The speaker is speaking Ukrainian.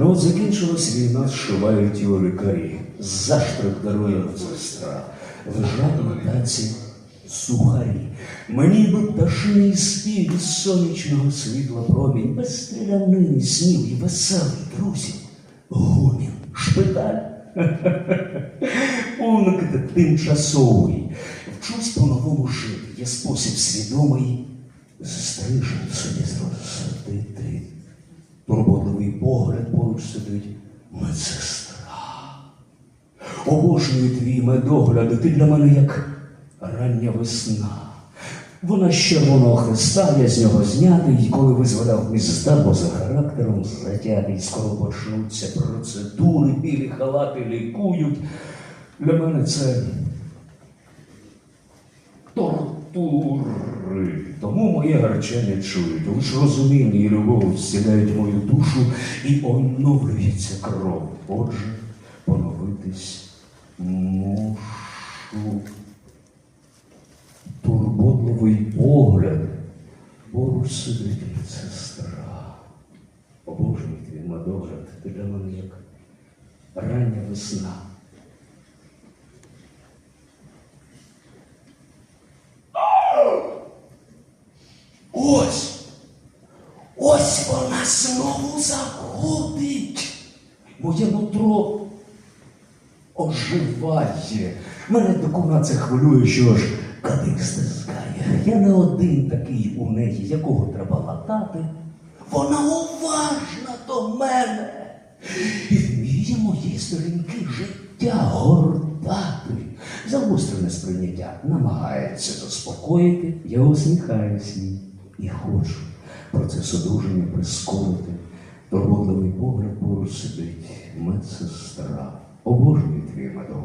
Ну от закінчилась війна, зшивають його лікарі. Заштрих дарує медсестра. Лежать на таці сухарі. Мені би пташиний спів із сонячного світла промінь, без стрілянини, снів і веселих друзів. Гомін, шпиталь. Пункт тимчасовий. Вчусь по-новому жити. Є спосіб свідомий. Застрижен собі зрозсадити. Турботливий погляд сидить медсестра. Обожнюю твій медогляд, ти для мене як рання весна. Вона з червоного хреста, я з нього знятий, і коли визволяв міста, бо за характером затятий, скоро почнуться процедури, білі халати лікують. Для мене це тортури. Тому моє гарчання чують. Лиш розуміння і любов зціляють мою душу і оновлюється кров. Отже, поновитись мушу. Турботливий погляд. Поруч сидить медсестра. Обожнюю твій медогляд, ти для мене як рання весна. Ось! Ось вона знову заходить. Моє нутро оживає. Мене докуна це хвилює, що ж кадик стискає. Я не один такий у неї, якого треба латати. Вона уважна до мене. І вміє мої сторінки життя гортати. Загострене сприйняття намагається заспокоїти. Я усміхаюсь і хочу процес одужання прискорити. Турботливий погляд поруч сидить медсестра. Обожнюю твій медогляд.